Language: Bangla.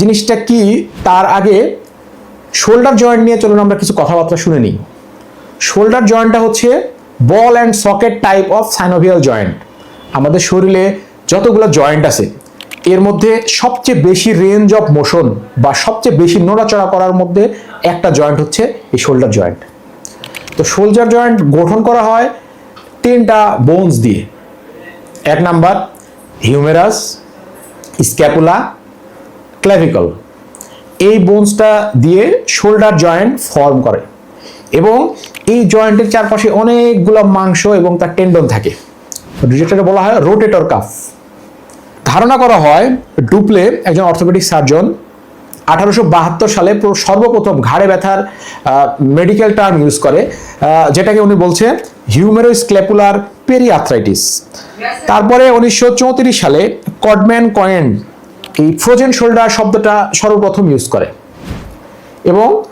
জিনিসটা কি? তার আগে শোল্ডার জয়েন্ট নিয়ে চলুন, আমরা কিছু কথাবার্তা শুনে নিই। শোল্ডার জয়েন্টটা হচ্ছে ball and socket type of synovial joint আমাদের শরীরে যতগুলো জয়েন্ট আছে, এর মধ্যে সবচেয়ে বেশি রেঞ্জ অফ মোশন বা সবচেয়ে বেশি নড়াচড়া করার মধ্যে একটা জয়েন্ট হচ্ছে এই শোল্ডার জয়েন্ট তো শোল্ডার জয়েন্ট গঠন করা হয় তিনটা বোনস দিয়ে। এক নাম্বার হিউমেরাস স্ক্যাপুলা ক্ল্যাভিকল এই বোনসটা দিয়ে শোল্ডার জয়েন্ট ফর্ম করে এবং এই জয়েন্টের চারপাশে অনেকগুলো মাংস এবং তার টেন্ডন থাকে। যেটাকে বলা হয় রোটেটর কাফ ধারণা করা হয় ডুপ্লে একজন অর্থোপেডিক সার্জন আঠারোশো বাহাত্তর সালে সর্বপ্রথম ঘাড়ে ব্যথার মেডিকেল টার্ম ইউজ করে যেটাকে উনি বলছে হিউমেরোস্ক্লেপুলার পেরিআথ্রাইটিস তারপরে উনিশশো চৌত্রিশ সালে কডম্যান কয়েন এই ফ্রোজেন শোল্ডার শব্দটা সর্বপ্রথম ইউজ করে। এবং